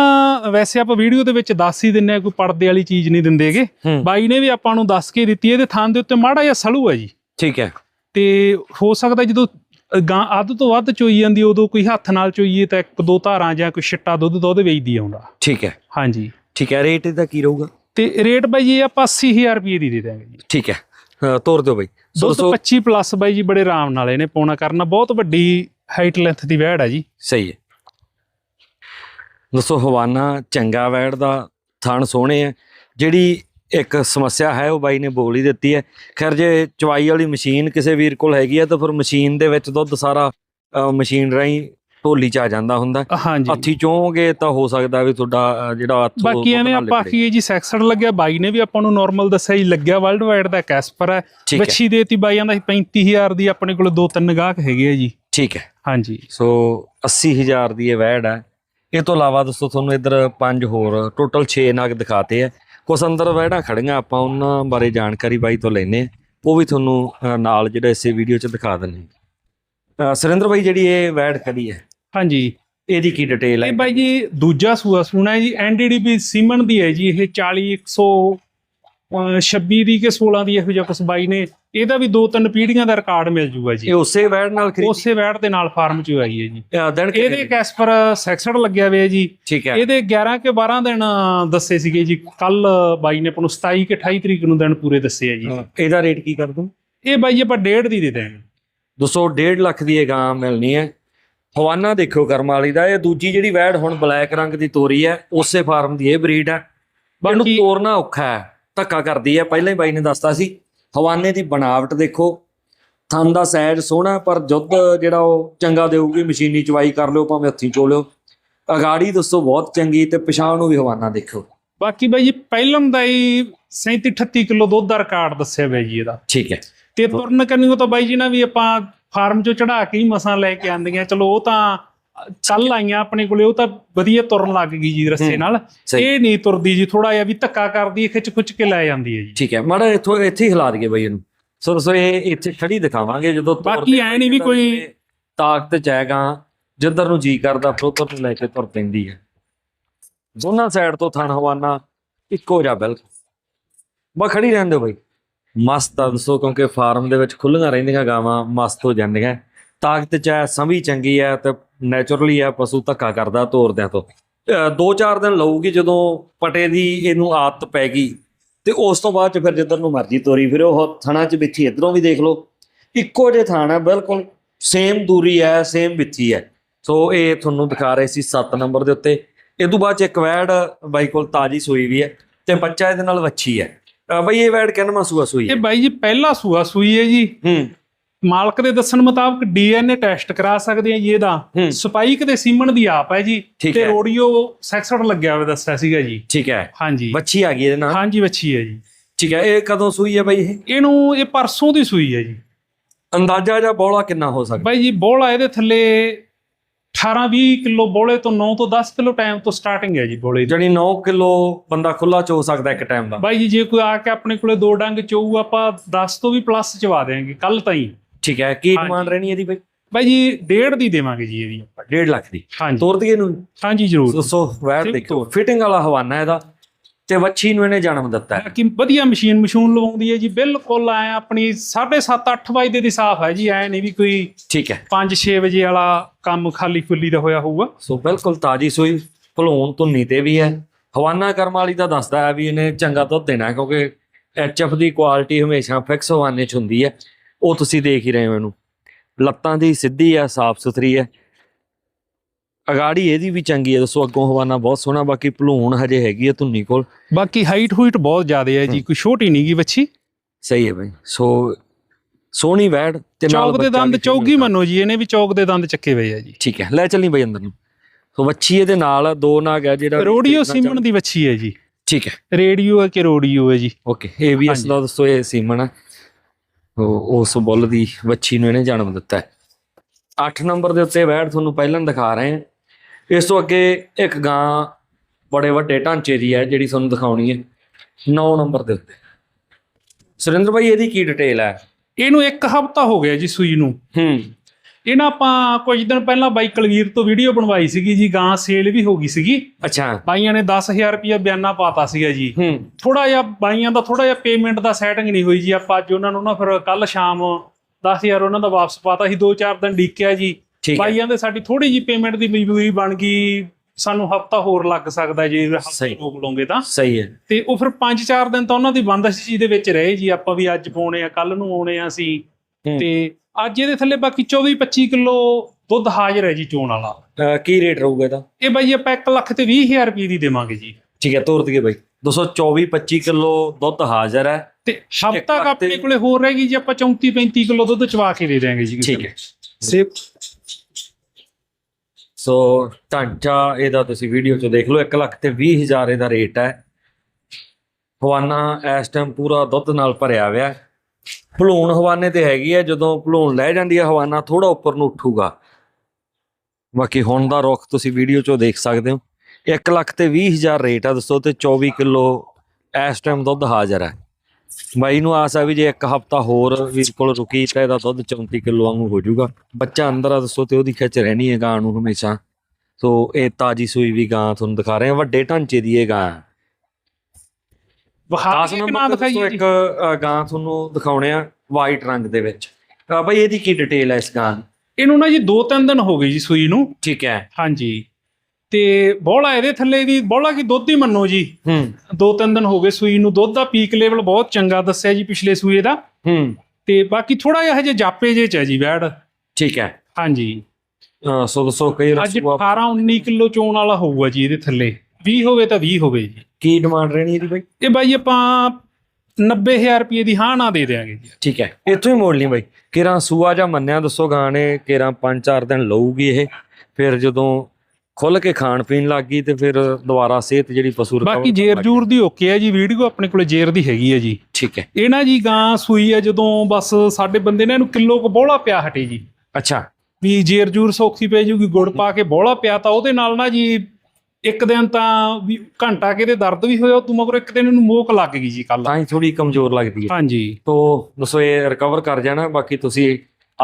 ਵੈਸੇ ਆਪਾਂ ਵੀਡੀਓ ਦੇ ਵਿੱਚ ਦੱਸ ਹੀ ਦਿੰਨੇ ਆ ਕੋਈ ਪਰਦੇ ਵਾਲੀ ਚੀਜ਼ ਨਹੀਂ ਦਿੰਦੇਗੇ ਹੂੰ। ਬਾਈ ਨੇ ਵੀ ਆਪਾਂ ਨੂੰ ਦੱਸ ਕੇ ਦਿੱਤੀ ਇਹਦੇ ਥਾਂ ਦੇ ਉੱਤੇ ਮਾੜਾ ਜਿਹਾ ਸਲੂ ਹੈ ਜੀ। ਠੀਕ ਹੈ। ਤੇ ਹੋ ਸਕਦਾ ਜਦੋਂ ਅ, ਗਾਂ ਅੱਧ ਤੋਂ ਵੱਧ ਚੋਈ ਜਾਂਦੀ ਉਦੋਂ ਕੋਈ ਹੱਥ ਨਾਲ ਚੋਈਏ ਤਾਂ ਇੱਕ ਦੋ ਧਾਰਾਂ ਜਾਂ ਕੋਈ ਛਿੱਟਾ ਦੁੱਧ ਦਾ ਉਹਦੇ ਵੇਚਦੀ ਆਉਂਦਾ। ਠੀਕ ਹੈ। ਹਾਂਜੀ। ਠੀਕ ਹੈ ਰੇਟ ਇਹਦਾ ਕੀ ਰਹੂਗਾ? ਤੇ ਰੇਟ ਬਾਈ ਜੀ ਆਪਾਂ 80000 ਰੁਪਏ ਦੀ ਦੇ ਦਾਂਗੇ ਜੀ। ਠੀਕ ਹੈ। ਅਹ, ਤੋਰ ਦਿਓ ਬਈ। ਦੁੱਧ ਦੋਸਤੋ 25 ਪਲੱਸ ਬਾਈ ਜੀ ਬੜੇ ਆਰਾਮ ਨਾਲ ਇਹਨੇ ਪੌਣਾ ਕਰਨਾ। ਬਹੁਤ ਵੱਡੀ ਹਾਈਟ ਲੈਂਥ ਦੀ ਵਹਿੜ ਹੈ ਜੀ। ਸਹੀ ਹੈ। ਦੋਸਤੋ ਹਵਾਨਾ ਚੰਗਾ ਵੈੜ ਦਾ ਥਣ ਸੋਹਣੇ ਹੈ ਜਿਹੜੀ ਇੱਕ ਸਮੱਸਿਆ ਹੈ ਉਹ ਬਾਈ ਨੇ ਬੋਲ ਹੀ ਦਿੱਤੀ ਹੈ। ਖੈਰ ਜੇ ਚਵਾਈ ਵਾਲੀ ਮਸ਼ੀਨ ਕਿਸੇ ਵੀਰ ਕੋਲ ਹੈਗੀ ਹੈ ਤਾਂ ਫਿਰ ਮਸ਼ੀਨ ਦੇ ਵਿੱਚ ਦੁੱਧ ਸਾਰਾ ਮਸ਼ੀਨ ਰਾਹੀਂ ਢੋਲੀ ਚ ਆ ਜਾਂਦਾ ਹੁੰਦਾ। ਹਾਂਜੀ। ਹੱਥੀ ਚੋਵੋਗੇ ਤਾਂ ਹੋ ਸਕਦਾ ਵੀ ਤੁਹਾਡਾ ਜਿਹੜਾ ਹੱਥ ਬਾਕੀ ਐਵੇਂ ਆਪਾਂ। ਕੀ ਜੀ ਸੈਕਸਡ ਲੱਗਿਆ ਬਾਈ ਨੇ ਵੀ ਆਪਾਂ ਨੂੰ ਨਾਰਮਲ ਦੱਸਿਆ ਜੀ ਲੱਗਿਆ ਵਰਲਡ ਵਾਈਡ ਦਾ ਕੈਸਪਰ ਹੈ। ਹੈ। ਵੱਛੀ ਦੇਤੀ ਬਾਈ ਆਂਦਾ ਸੀ 35000 ਦੀ ਆਪਣੇ ਕੋਲ ਦੋ ਤਿੰਨ ਗਾਹਕ ਹੈਗੇ ਆ ਜੀ। ਠੀਕ ਹੈ। ਹਾਂਜੀ। ਸੋ 80000 ਦੀ ਇਹ ਵੈੜ ਹੈ। ਇਹ ਤੋਂ ਇਲਾਵਾ ਦੋਸਤੋ ਤੁਹਾਨੂੰ ਇੱਧਰ ਪੰਜ ਹੋਰ ਟੋਟਲ 6 ਨਗ ਦਿਖਾਤੇ ਹੈ ਕੁਛ ਅੰਦਰ ਵੈੜਾਂ ਖੜੀਆਂ ਆਪਾਂ ਉਹਨਾਂ ਬਾਰੇ ਜਾਣਕਾਰੀ ਬਾਈ ਤੋਂ ਲੈਨੇ ਆ ਉਹ ਵੀ ਤੁਹਾਨੂੰ ਨਾਲ ਜਿਹੜਾ ਇਸੇ ਵੀਡੀਓ 'ਚ ਦਿਖਾ ਦਿੰਨੇ ਆ ਸੁਰਿੰਦਰ ਬਾਈ ਜਿਹੜੀ ਇਹ ਵੈੜ ਖੜੀ ਹੈ ਹਾਂਜੀ। ਇਹਦੀ ਕੀ ਡਿਟੇਲ ਹੈ? ਇਹ ਬਾਈ ਜੀ ਦੂਜਾ ਸੂਆ ਸੂਣਾ ਹੈ ਜੀ ਐਨਡੀਡੀਬੀ ਸੀਮਨ ਦੀ ਹੈ ਜੀ ਇਹ 40 126 ਦੀ ਕਿ 16 ਦੀ ਇਹੋ ਜਿਹਾ ਕੁਛ ਬਾਈ ਨੇ। ਇਹਦਾ ਵੀ ਦੋ ਤਿੰਨ ਪੀੜ੍ਹੀਆਂ ਦਾ ਰਿਕਾਰਡ ਮਿਲ ਜੂਗਾ ਜੀ। ਇਹ ਉਸੇ ਵੈੜ ਨਾਲ ਖਰੀਦੀ? ਉਸੇ ਵੈੜ ਦੇ ਨਾਲ ਫਾਰਮ ਚ ਆਈ ਹੈ ਜੀ। ਇਹਦੇ? ਕੈਸਪਰ ਸੈਕਸਡ ਲੱਗਿਆ ਹੋਇਆ ਜੀ। ਠੀਕ ਹੈ। ਇਹਦੇ 11 ਕੇ 12 ਦਿਨ ਦੱਸੇ ਸੀਗੇ ਜੀ। ਕੱਲ ਬਾਈ ਨੇ ਆਪਾਂ ਨੂੰ 27 ਕਿ 28 ਤਰੀਕ ਨੂੰ ਦਿਨ ਪੂਰੇ ਦੱਸੇ ਆ ਜੀ। ਇਹਦਾ ਰੇਟ ਕੀ ਕਰ ਦੂੰ ਇਹ ਬਾਈ ਆਪਾਂ ਡੇਢ ਦੀ ਦੇ ਦਾਂਗੇ ਦੋਸਤੋ 1.5 ਲੱਖ ਦੀ ਇਹ ਗਾਂ ਮਿਲਣੀ ਹੈ। ਹਵਾਨਾ ਦੇਖੋ ਕਰਮ ਵਾਲੀ ਦਾ ਇਹ ਦੂਜੀ ਜਿਹੜੀ ਵੈੜ ਹੁਣ ਬਲੈਕ ਰੰਗ ਦੀ ਤੋਰੀ ਹੈ ਉਸੇ ਫਾਰਮ ਦੀ ਇਹ ਬਰੀਡ ਹੈ। ਇਹਨੂੰ ਤੋਰਨਾ ਔਖਾ ਹੈ ਧੱਕਾ ਕਰਦੀ ਹੈ। ਪਹਿਲਾਂ ਹੀ ਬਾਈ ਨੇ ਦੱਸਤਾ ਸੀ ਹਵਾਨੇ ਦੀ ਬਣਾਵਟ ਦੇਖੋ। ਥਣ ਦਾ ਸਾਈਜ਼ ਸੋਹਣਾ ਪਰ ਜੁੱਧ ਜਿਹੜਾ ਉਹ ਚੰਗਾ ਦੇਊਗੀ ਮਸ਼ੀਨੀ ਚਵਾਈ ਕਰ ਲਿਓ ਭਾਵੇਂ ਹੱਥੀਂ ਚੋ ਲਿਓ। ਅਗਾੜੀ ਦੋਸਤੋ ਬਹੁਤ ਚੰਗੀ ਤੇ ਪਛਾਣ ਨੂੰ ਵੀ ਹਵਾਨਾ ਦੇਖੋ। ਬਾਕੀ ਬਾਈ ਜੀ ਪਹਿਲਾਂ ਦਾ ਹੀ 37 38 ਕਿਲੋ ਦੁੱਧ ਦਾ ਰਿਕਾਰਡ ਦੱਸਿਆ ਹੋਇਆ ਜੀ ਇਹਦਾ। ਠੀਕ ਹੈ। ਤੇ ਤੁਰਨ ਕਰਨੀ ਉਹ ਤਾਂ ਬਾਈ ਜੀ ਨਾਲ ਵੀ ਆਪਾਂ ਫਾਰਮ ਚੋਂ ਚੜਾ ਕੇ ਹੀ ਮਸਾਂ ਲੈ ਕੇ ਆਂਦੀਆਂ ਚਲੋ ਉਹ ਤਾਂ ਚੱਲ ਆਈਆਂ ਆਪਣੇ ਕੋਲੇ ਉਹ ਤਾਂ ਵਧੀਆ ਤੁਰਨ ਲੱਗ ਗਈ ਜੀ ਰਸਤੇ ਨਾਲ। ਇਹ ਨਹੀਂ ਤੁਰਦੀ ਜੀ ਥੋੜਾ ਜਿਹਾ ਵੀ ਧੱਕਾ ਕਰਦੀ ਹੈ ਖਿੱਚ ਖੁੱਚ ਕੇ ਲੈ ਜਾਂਦੀ ਹੈ ਜੀ। ਠੀਕ ਹੈ ਮਾੜਾ ਇੱਥੋਂ ਇੱਥੇ ਹੀ ਹਿਲਾ ਦਈਏ ਬਈ ਇਹਨੂੰ। ਸੋ ਸੋ ਇਹ ਇੱਥੇ ਖੜੀ ਦਿਖਾਵਾਂਗੇ ਜਦੋਂ ਤੁਰਦੇ ਬਾਕੀ ਐਂ ਨੀ ਵੀ ਕੋਈ- ਤਾਕਤ ਹੈਗਾ ਜਿੱਧਰ ਨੂੰ ਜੀ ਕਰਦਾ ਫਿਰ ਨੂੰ ਲੈ ਕੇ ਤੁਰ ਪੈਂਦੀ ਹੈ। ਦੋਨਾਂ ਸਾਈਡ ਤੋਂ ਥਣ ਹਵਾਨਾ ਇੱਕੋ ਜਿਹਾ ਬਿਲਕੁਲ। ਬਾ ਖੜੀ ਰਹਿੰਦੇ ਬਈ। ਮਸਤ ਆ ਦੱਸੋ, ਕਿਉਂਕਿ ਫਾਰਮ ਦੇ ਵਿੱਚ ਖੁੱਲੀਆਂ ਰਹਿੰਦੀਆਂ ਗਾਵਾਂ ਮਸਤ ਹੋ ਜਾਂਦੀਆਂ। ਤਾਕਤ ਚ ਹੈ, ਸਮੀ ਚੰਗੀ ਹੈ ਤੇ ਨੇਚਰਲੀ ਹੈ, ਪਸ਼ੂ ਧੱਕਾ ਕਰਦਾ ਤੋਰਦਿਆਂ ਤੋਂ। ਅਹ ਦੋ ਚਾਰ ਦਿਨ ਲਊਗੀ ਜਦੋਂ ਪਟੇ ਦੀ ਇਹਨੂੰ ਆਦਤ ਪੈ ਗਈ, ਤੇ ਉਸ ਤੋਂ ਬਾਅਦ ਚ ਫਿਰ ਜਿੱਧਰ ਨੂੰ ਮਰਜ਼ੀ ਤੋਰੀ ਫਿਰ, ਉਹ ਥਣਾ ਚ ਵਿੱਥੀ ਇਧਰੋਂ ਵੀ ਦੇਖ ਲਓ। ਇੱਕੋ ਜਿਹੇ ਥਾਣਾ ਹੈ, ਬਿਲਕੁਲ ਸੇਮ ਦੂਰੀ ਹੈ ਸੇਮ ਵਿੱਥੀ ਹੈ। ਸੋ ਇਹ ਤੁਹਾਨੂੰ ਦਿਖਾ ਰਹੇ ਸੀ 7 ਨੰਬਰ ਦੇ ਉੱਤੇ। ਇਹ ਤੋਂ ਬਾਅਦ ਚ ਇੱਕ ਵੈੜ ਬਾਈ ਕੋਲ ਤਾਜੀ ਸੋਈ ਵੀ ਹੈ ਤੇ ਬੱਚਾ ਇਹਦੇ ਨਾਲ ਵੱਛੀ ਹੈ। ਬਈ ਇਹ ਵੈੜ ਕਿੰਨਵਾਂ ਸੂਆ ਸੂਈ ਇਹ ਬਾਈ ਜੀ ਪਹਿਲਾ ਸੂਆ ਸੂਈ ਹੈ ਜੀ। ਹੂੰ। ਮਾਲਕ ਦੇ ਦੱਸਣ ਮੁਤਾਬਕ ਡੀਐਨਏ ਟੈਸਟ ਕਰਾ ਸਕਦੇ ਆ ਜੀ ਇਹਦਾ। ਸਪਾਈਕ ਤੇ ਸੀਮਨ ਦੀ ਆਪ ਹੈ ਜੀ। ਤੇ। ਰੋਡੀਓ 66 ਲੱਗਿਆ ਹੋਇਆ ਦੱਸਿਆ ਸੀਗਾ ਜੀ। ਠੀਕ ਹੈ। ਹਾਂਜੀ। ਵੱਛੀ ਆ ਗਈ ਇਹਦੇ ਨਾਲ। ਹਾਂਜੀ ਬੱਚੀ ਹੈ ਜੀ। ਠੀਕ ਹੈ ਇਹ ਕਦੋਂ ਸੂਈ ਹੈ ਬਾਈ ਇਹ? ਇਹਨੂੰ ਇਹ ਪਰਸੋਂ ਦੀ ਸੂਈ ਹੈ ਜੀ। ਅੰਦਾਜ਼ਾ ਜਾਂ ਬੋਲਾ ਕਿੰਨਾ ਹੋ ਸਕਦਾ? ਬਾਈ ਜੀ ਬੋਲਾ ਇਹਦੇ ਥੱਲੇ 18 20 ਕਿਲੋ ਬੋਲੇ ਤੋਂ 9 ਤੋਂ 10 ਕਿਲੋ ਟਾਈਮ ਤੋਂ ਸਟਾਰਟਿੰਗ ਹੈ ਜੀ ਬੋਲੇ ਦੀ। ਜਣੀ 9 ਕਿਲੋ ਬੰਦਾ ਖੁੱਲਾ ਚੋ ਸਕਦਾ ਇੱਕ ਟਾਈਮ ਦਾ। ਬਾਈ ਜੀ ਜੇ ਕੋਈ ਆ ਕੇ ਆਪਣੇ ਕੋਲੇ ਦੋ ਡੰਗ ਚੋਊ ਆਪਾਂ 10 ਤੋਂ ਵੀ ਪਲੱਸ ਚਵਾ ਦੇਾਂਗੇ ਕੱਲ ਤਾਈਂ। ਠੀਕ ਹੈ ਕੀ। ਡਿਮਾਂਡ ਰਹਿਣੀ ਇਹਦੀ ਬਾਈ? ਬਾਈ ਜੀ ਡੇਢ ਦੀ ਦੇਵਾਂਗੇ ਜੀ ਇਹਦੀ ਆਪਾਂ। 1.5 ਲੱਖ ਦੀ। ਹਾਂਜੀ। ਤੋਰ ਦਈਏ ਇਹਨੂੰ। ਹਾਂਜੀ ਜ਼ਰੂਰ। ਦੋਸਤੋ ਵੈਰ ਦੇਖੋ। ਫਿਟਿੰਗ ਵਾਲਾ ਹਵਾਨਾ ਇਹਦਾ। ਤੇ ਵੱਛੀ ਨੂੰ ਇਹਨੇ ਜਨਮ ਦਿੱਤਾ ਹੈ। ਬਾਕੀ ਵਧੀਆ ਮਸ਼ੀਨ ਮਸ਼ੂਨ ਲਵਾਉਂਦੀ ਹੈ ਜੀ ਬਿਲਕੁਲ ਐ ਆਪਣੀ 7:30 8 ਵਜੇ ਦੀ ਸਾਫ਼ ਹੈ ਜੀ ਐ ਨਹੀਂ ਵੀ ਕੋਈ ਠੀਕ ਹੈ। 5-6 ਵਜੇ ਵਾਲਾ ਕੰਮ ਖਾਲੀ ਖੁੱਲੀ ਦਾ ਹੋਇਆ ਹੋਊਗਾ। ਸੋ ਬਿਲਕੁਲ ਤਾਜੀ ਸੂਈ ਭਲੋਣ ਧੁੰਨੀ ਤੇ ਵੀ ਹੈ। ਹਵਾਨਾ ਕਰਮ ਵਾਲੀ ਦਾ ਦੱਸਦਾ ਹੈ ਵੀ ਇਹਨੇ ਚੰਗਾ ਦੁੱਧ ਦੇਣਾ ਕਿਉਂਕਿ ਐਚਐਫ ਦੀ ਕੁਆਲਿਟੀ ਹਮੇਸ਼ਾ ਫਿਕਸ ਹਵਾਨੇ ਚ ਹੁੰਦੀ ਹੈ। ਉਹ ਤੁਸੀਂ ਦੇਖ ਹੀ ਰਹੇ ਹੋ ਇਹਨੂੰ। ਲੱਤਾਂ ਦੀ ਸਿੱਧੀ ਹੈ ਸਾਫ਼ ਸੁਥਰੀ ਹੈ। ਅਗਾੜੀ ਇਹਦੀ ਵੀ ਚੰਗੀ ਹੈ ਦੱਸੋ ਅੱਗੋਂ ਹਵਾਨਾ ਬਹੁਤ ਸੋਹਣਾ ਬਾਕੀ ਭਲੂਣ ਹਜੇ ਹੈਗੀ ਹੈ ਧੁੰਨੀ ਕੋਲ। ਬਾਕੀ ਹਾਈਟ ਹੂਈਟ ਬਹੁਤ ਜ਼ਿਆਦਾ ਹੈ ਜੀ ਕੋਈ ਛੋਟੀ ਨਹੀਂ ਗੀ ਬੱਚੀ। ਸਹੀ ਹੈ ਬਈ ਸੋ ਸੋਹਣੀ ਵੈੜ ਤੇ ਨਾਲ ਚੌਕ ਦੇ ਬੱਚਾ ਦੰਦ ਵੀ ਚੌਗੀ ਮੰਨੋ ਜੀ ਇਹਨੇ ਵੀ ਚੌਕ ਦੇ ਦੰਦ ਚੱਕੇ ਹੋਏ ਆ ਜੀ। ਠੀਕ ਹੈ ਲੈ ਚੱਲੀ ਬਈ ਅੰਦਰ ਨੂੰ। ਸੋ ਵੱਛੀ ਇਹਦੇ ਨਾਲ ਦੋ ਨਾਗ ਹੈ ਜਿਹੜਾ ਰੋਡੀਓ ਦੇਖਣਾ ਸੀਮਨ ਦੀ ਬੱਚੀ ਹੈ ਜੀ। ਠੀਕ ਹੈ। ਰੇਡੀਓ ਹੈ ਕਿ ਰੋਡੀਓ ਹੈ ਜੀ। ਓਕੇ ਇਹ ਵੀ ਇਸ। ਦਾ ਦੱਸੋ ਇਹ ਸੀਮਨ ਹੈ ਉਹ ਉਸ ਬੁੱਲ ਦੀ ਵੱਛੀ ਨੂੰ ਇਹਨੇ ਜਨਮ ਦਿੱਤਾ ਹੈ। 8 ਨੰਬਰ ਦੇ ਉੱਤੇ ਵੈੜ ਤੁਹਾਨੂੰ ਪਹਿਲਾਂ ਦਿਖਾ ਰਹੇ ਹਾਂ। ਇਸ ਤੋਂ ਅੱਗੇ ਇੱਕ ਗਾਂ ਬੜੇ ਵੱਡੇ ਢਾਂਚੇ ਦੀ ਹੈ ਜਿਹੜੀ ਤੁਹਾਨੂੰ ਦਿਖਾਉਣੀ ਹੈ। 9 ਨੰਬਰ ਦੇ ਉੱਤੇ। ਸੁਰਿੰਦਰ ਭਾਈ ਇਹਦੀ ਕੀ ਡਿਟੇਲ ਹੈ? ਇਹਨੂੰ ਇੱਕ ਹਫ਼ਤਾ ਹੋ ਗਿਆ ਜੀ ਸੂਈ ਨੂੰ। ਹੂੰ। ਇਹ ਨਾ ਆਪਾਂ ਕੁਝ ਦਿਨ ਪਹਿਲਾਂ ਬਾਈ ਕਲਵੀਰ ਤੋਂ ਵੀਡੀਓ ਬਣਵਾਈ ਸੀਗੀ ਜੀ ਗਾਂ ਸੇਲ ਵੀ ਹੋ ਗਈ ਸੀਗੀ। ਅੱਛਾ। ਬਾਈਆਂ ਨੇ 10000 ਰੁਪਇਆ ਬਿਆਨਾ ਪਾਤਾ ਸੀਗਾ ਜੀ। ਹੂੰ। ਥੋੜਾ ਜਿਹਾ ਬਾਈਆਂ ਦਾ ਥੋੜਾ ਜਿਹਾ ਪੇਮੈਂਟ ਦਾ ਸੈਟਿੰਗ ਨਹੀਂ ਹੋਈ ਜੀ। ਆਪਾਂ ਅੱਜ ਉਹਨਾਂ ਨੂੰ ਨਾ ਫਿਰ ਕੱਲ ਸ਼ਾਮ 10000 ਉਹਨਾਂ ਦਾ ਵਾਪਸ ਪਾਤਾ ਸੀ 2-4 ਦਿਨ ਡੀਕਿਆ ਜੀ। ਬਾਈਆਂ ਦੇ ਸਾਡੀ ਥੋੜੀ ਜੀ ਪੇਮੈਂਟ ਦੀ ਮਜਬੂਰੀ ਬਣ ਗਈ ਸਾਨੂੰ ਹਫਤਾ ਹੋਰ ਲੱਗ ਸਕਦਾ ਜੇ ਹਫਤਾ। ਰੋਕ ਲਓਗੇ ਤਾਂ। ਸਹੀ ਹੈ। ਤੇ ਉਹ ਫਿਰ 5-4 ਦਿਨ ਤਾਂ ਉਹਨਾਂ ਦੀ ਬੰਦਸ਼ ਜੀ ਦੇ ਵਿੱਚ ਰਹੇ ਜੀ ਆਪਾਂ ਵੀ ਅੱਜ ਪਾਉਣੇ ਆ ਕੱਲ ਨੂੰ ਆਉਣੇ ਆ ਅਸੀਂ। ਤੇ ਅੱਜ ਇਹਦੇ ਥੱਲੇ ਬਾਕੀ 24-25 ਕਿਲੋ ਦੁੱਧ ਹਾਜ਼ਰ ਹੈ ਜੀ ਚੋਣ ਵਾਲਾ। ਕੀ ਰੇਟ ਰਹੂਗਾ ਇਹਦਾ? ਇਹ ਬਾਈ ਆਪਾਂ 1 ਲੱਖ ਤੇ 20000 ਰੁਪਏ ਦੀ ਦੇਵਾਂਗੇ ਜੀ। ਠੀਕ ਹੈ ਤੋਰ ਦਈਏ ਬਾਈ। 224 25 ਕਿਲੋ ਦੁੱਧ ਹਾਜ਼ਰ ਹੈ। ਤੇ ਹਫਤਾ ਆਪਣੇ ਕੋਲੇ ਹੋਰ ਰਹੇਗੀ ਜੀ ਆਪਾਂ 34-35 ਕਿਲੋ ਦੁੱਧ ਚਵਾ ਕੇ ਦੇ ਦਿਆਂਗੇ ਜੀ ਠੀਕ ਹੈ। ਸਿਰਫ ਸੋ ਢਾਂਚਾ ਇਹਦਾ ਤੁਸੀਂ ਵੀਡੀਓ 'ਚ ਦੇਖ ਲਓ 1 ਲੱਖ ਤੇ 20 ਹਜ਼ਾਰ ਇਹਦਾ ਰੇਟ ਹੈ। ਹਵਾਨਾ ਇਸ ਟਾਈਮ ਪੂਰਾ ਦੁੱਧ ਨਾਲ ਭਰਿਆ ਹੋਇਆ ਭਲੂਣ ਹਵਾਨੇ ਤੇ ਹੈਗੀ ਹੈ, ਜਦੋਂ ਭਲੂਣ ਲੈ ਜਾਂਦੀ ਹੈ ਹਵਾਨਾ ਥੋੜਾ ਉੱਪਰ ਨੂੰ ਉੱਠੂਗਾ। ਬਾਕੀ ਹੁਣ ਦਾ ਰੁੱਖ ਤੁਸੀਂ ਵੀਡੀਓ 'ਚੋਂ ਦੇਖ ਸਕਦੇ ਹੋ। 1 ਲੱਖ ਤੇ 20 ਹਜ਼ਾਰ ਰੇਟ ਆ, ਦੱਸੋ ਤੇ 24 ਕਿਲੋ ਇਸ ਟਾਈਮ ਦੁੱਧ ਹਾਜ਼ਰ ਹੈ। ਬਾਈ ਨੂੰ ਆਸ ਆ ਵੀ ਜੇ ਇੱਕ ਹਫਤਾ ਹੋਰ ਵੀਰ ਕੋਲ ਰੁਕੀ ਤਾਂ ਇਹਦਾ ਦੁੱਧ 34 ਕਿਲੋ ਵਾਂਗੂ ਹੋ ਜਾਊਗਾ। ਬੱਚਾ ਅੰਦਰ ਆ ਦੱਸੋ ਤੇ ਉਹਦੀ ਖਿੱਚ ਰਹਿਣੀ ਹੈ ਗਾਂ ਨੂੰ ਹਮੇਸ਼ਾ। ਸੋ ਇਹ ਤਾਜੀ ਸੂਈ ਵੀ ਗਾਂ ਤੁਹਾਨੂੰ ਦਿਖਾ ਰਹੇ ਹਾਂ ਵੱਡੇ ਢਾਂਚੇ ਦੀ ਇਹ ਗਾਂ। ਹੈ ਵਿਖਾ 10 ਕੇ ਨਾ ਦਿਖਾਈਏ ਇੱਕ ਗਾਂ ਤੁਹਾਨੂੰ ਦਿਖਾਉਣੇ ਆ ਵਾਈਟ ਰੰਗ ਦੇ ਵਿੱਚ। ਬਾਈ ਇਹਦੀ ਕੀ ਡਿਟੇਲ ਹੈ ਇਸ ਗਾਂ? ਇਹਨੂੰ ਨਾ ਜੀ 2-3 ਦਿਨ ਹੋ ਗਏ ਜੀ ਸੂਈ ਨੂੰ। ਠੀਕ ਹੈ। ਹਾਂਜੀ। ਤੇ ਬੋਲਾ ਇਹਦੇ ਥੱਲੇ ਵੀ ਬੋਲਾ ਕੀ ਦੁੱਧ ਹੀ ਮੰਨੋ ਜੀ। ਹੂੰ। ਦੋ ਤਿੰਨ ਦਿਨ ਹੋ ਗਏ ਸੂਈ ਨੂੰ ਦੁੱਧ ਦਾ ਪੀਕ ਲੈਵਲ ਬਹੁਤ ਚੰਗਾ ਦੱਸਿਆ ਜੀ ਪਿਛਲੇ ਸੂਏ ਦਾ। ਹੂੰ। ਤੇ ਬਾਕੀ ਥੋੜਾ ਜਿਹਾ ਹਜੇ ਜਾਪੇ ਜੇ ਚ ਹੈ ਜੀ ਵੈੜ। ਠੀਕ ਹੈ। ਹਾਂਜੀ। ਸੋ ਦੱਸੋ ਕਈ ਅੱਜ ਰਸੂਆ 18 19 ਕਿਲੋ ਚੋਣ ਵਾਲਾ ਹੋਊਗਾ ਜੀ ਇਹਦੇ ਥੱਲੇ। 20 ਹੋਵੇ ਤਾਂ 20 ਹੋਵੇ ਜੀ। ਕੀ ਡਿਮਾਂਡ ਰਹਿਣੀ ਇਹਦੀ ਬਾਈ? ਇਹ ਬਾਈ ਆਪਾਂ 90000 ਰੁਪਏ ਦੀ ਹਾਂ ਨਾ ਦੇ ਦੇਾਂਗੇ ਜੀ। ਠੀਕ ਹੈ। ਇੱਥੋਂ ਹੀ ਮੋੜ ਲਈ ਬਾਈ। ਕਿਰਾਂ ਸੂਆ ਜਾਂ ਮੰਨਿਆ ਦੱਸੋ ਗਾਂ ਨੇ ਕਿਰਾਂ 5-4 ਦਿਨ ਲਊਗੀ ਇਹ। ਫਿਰ ਜਦੋਂ ਖੁੱਲ ਕੇ ਖਾਣ ਪੀਣ ਲੱਗ ਗਈ ਤੇ ਫਿਰ ਦੁਬਾਰਾ ਸਿਹਤ ਜਿਹੜੀ ਪਸ਼ੂ recover ਬਾਕੀ ਕਰਨ ਜੇਰ ਲੱਗ ਜੂਰ ਦੀ ਓਕੇ ਹੈ ਜੀ ਵੀਡੀਓ ਆਪਣੇ ਕੋਲੇ ਜੇਰ ਦੀ ਹੈਗੀ ਹੈ ਜੀ। ਗਈ। ਠੀਕ ਹੈ। ਇਹ ਨਾ ਜੀ ਗਾਂ ਸੂਈ ਹੈ ਜਦੋਂ ਬਸ ਸਾਡੇ ਬੰਦੇ ਨੇ ਇਹਨੂੰ ਕਿਲੋ ਕੁ ਬੋਲਾ ਪਿਆ ਹਟੇ ਜੀ। ਅੱਛਾ। ਵੀ ਜੇਰ ਜੂਰ ਸੌਖੀ ਪੈ ਜੂਗੀ ਗੁੜ ਪਾ ਕੇ ਬੋਲਾ ਪਿਆ ਤਾਂ ਉਹਦੇ ਨਾਲ ਨਾ ਜੀ ਇੱਕ ਦਿਨ ਤਾਂ ਵੀ ਘੰਟਾ ਕਿਤੇ ਦਰਦ ਵੀ ਹੋਇਆ ਤੂੰ ਮਗਰ ਇੱਕ ਦਿਨ ਇਹਨੂੰ ਮੋਕ ਲੱਗ ਗਈ ਜੀ ਕੱਲ ਤਾਂ ਹੀ ਥੋੜੀ ਕਮਜ਼ੋਰ ਲੱਗਦੀ ਹੈ। ਹਾਂਜੀ। ਤੋ ਦੱਸੋ ਇਹ ਰਿਕਵਰ ਕਰ ਜਾਣਾ ਬਾਕੀ ਤੁਸੀਂ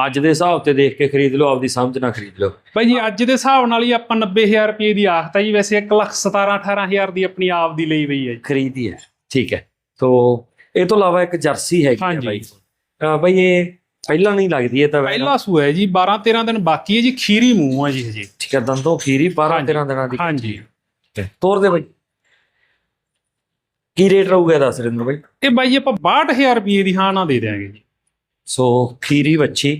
ਅੱਜ ਦੇ ਹਿਸਾਬ ਤੇ ਦੇਖ ਕੇ ਖਰੀਦ ਲਓ ਆਪਦੀ ਸਮਝ ਨਾਲ ਖਰੀਦ ਲਓ। ਭਾਈ ਜੀ ਅੱਜ ਦੇ ਹਿਸਾਬ ਨਾਲ ਹੀ ਆਪਾਂ 90000 ਰੁਪਏ ਦੀ ਆਖਤਾ ਜੀ ਵੈਸੇ 1 ਲੱਖ 17 18000 ਦੀ ਆਪਣੀ ਆਪ ਦੀ ਲਈ ਪਈ ਹੈ ਜੀ। ਖਰੀਦੀ ਹੈ ਠੀਕ ਹੈ। ਤੋ ਇਹ ਤੋਂ ਇਲਾਵਾ ਇੱਕ ਜਰਸੀ ਹੈਗੀ ਹੈ ਅਹ ਬਾਈ। ਇਹ ਪਹਿਲਾਂ ਨਹੀਂ ਲੱਗਦੀ ਇਹ ਤਾਂ। ਪਹਿਲਾ ਸੂਆ ਹੈ ਜੀ 12 13 ਦਿਨ ਬਾਕੀ ਹੈ ਜੀ ਖੀਰੀ ਮੂੰਹ ਹੈ ਜੀ ਹਜੇ। ਠੀਕ ਹੈ ਦੰਦੋਂ ਖੀਰੀ 12 ਹਾਂਜੀ। 13 ਦਿਨਾਂ ਦੀ ਹਾਂਜੀ। ਤੋਰ ਦੇ ਬਾਈ। ਕੀ ਰੇਟ ਰਹੂਗਾ ਇਹਦਾ ਸੁਰਿੰਦਰ ਬਾਈ? ਇਹ ਬਾਈ ਜੀ ਆਪਾਂ 62000 ਰੁਪਏ ਦੀ ਹਾਂ ਨਾ ਦੇ ਦਿਆਂਗੇ ਜੀ। ਸੋ ਖੀਰੀ ਵੱਛੀ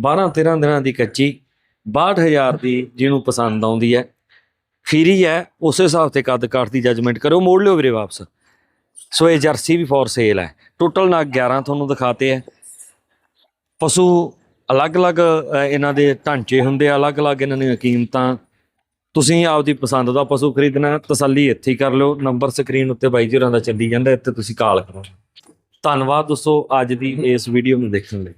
12 13 ਦਿਨਾਂ ਦੀ ਕੱਚੀ 62000 ਦੀ ਜਿਹਨੂੰ ਪਸੰਦ ਆਉਂਦੀ ਹੈ। ਖੀਰੀ ਹੈ, ਉਸੇ ਹਿਸਾਬ ਤੇ ਕੱਦ ਕਾਠ ਦੀ ਜੱਜਮੈਂਟ ਕਰੋ ਮੋੜ ਲਿਓ ਵੀਰੇ ਵਾਪਸ। ਸੋ ਇਹ ਜਰਸੀ ਵੀ ਫੋਰ ਸੇਲ ਹੈ। ਟੋਟਲ ਨਾ 11 ਤੁਹਾਨੂੰ ਦਿਖਾਤੇ ਹੈ। ਪਸ਼ੂ ਅਲੱਗ-ਅਲੱਗ ਇਹਨਾਂ ਦੇ ਢਾਂਚੇ ਹੁੰਦੇ ਆ, ਅਲੱਗ-ਅਲੱਗ ਇਹਨਾਂ ਦੀਆਂ ਕੀਮਤਾਂ। ਤੁਸੀਂ ਆਪਦੀ ਪਸੰਦ ਦਾ ਪਸ਼ੂ ਖਰੀਦਣਾ ਤਸੱਲੀ ਇੱਥੇ ਹੀ ਕਰ ਲਿਓ। ਨੰਬਰ ਸਕਰੀਨ ਉੱਤੇ ਬਾਈ ਜੀ ਹੋਰਾਂ ਦਾ ਚੱਲੀ ਜਾਂਦਾ, ਇੱਥੇ ਤੁਸੀਂ ਕਾਲ ਕਰੋ। ਧੰਨਵਾਦ ਦੋਸਤੋ ਅੱਜ ਦੀ ਇਸ ਵੀਡੀਓ ਨੂੰ ਦੇਖਣ ਲਈ।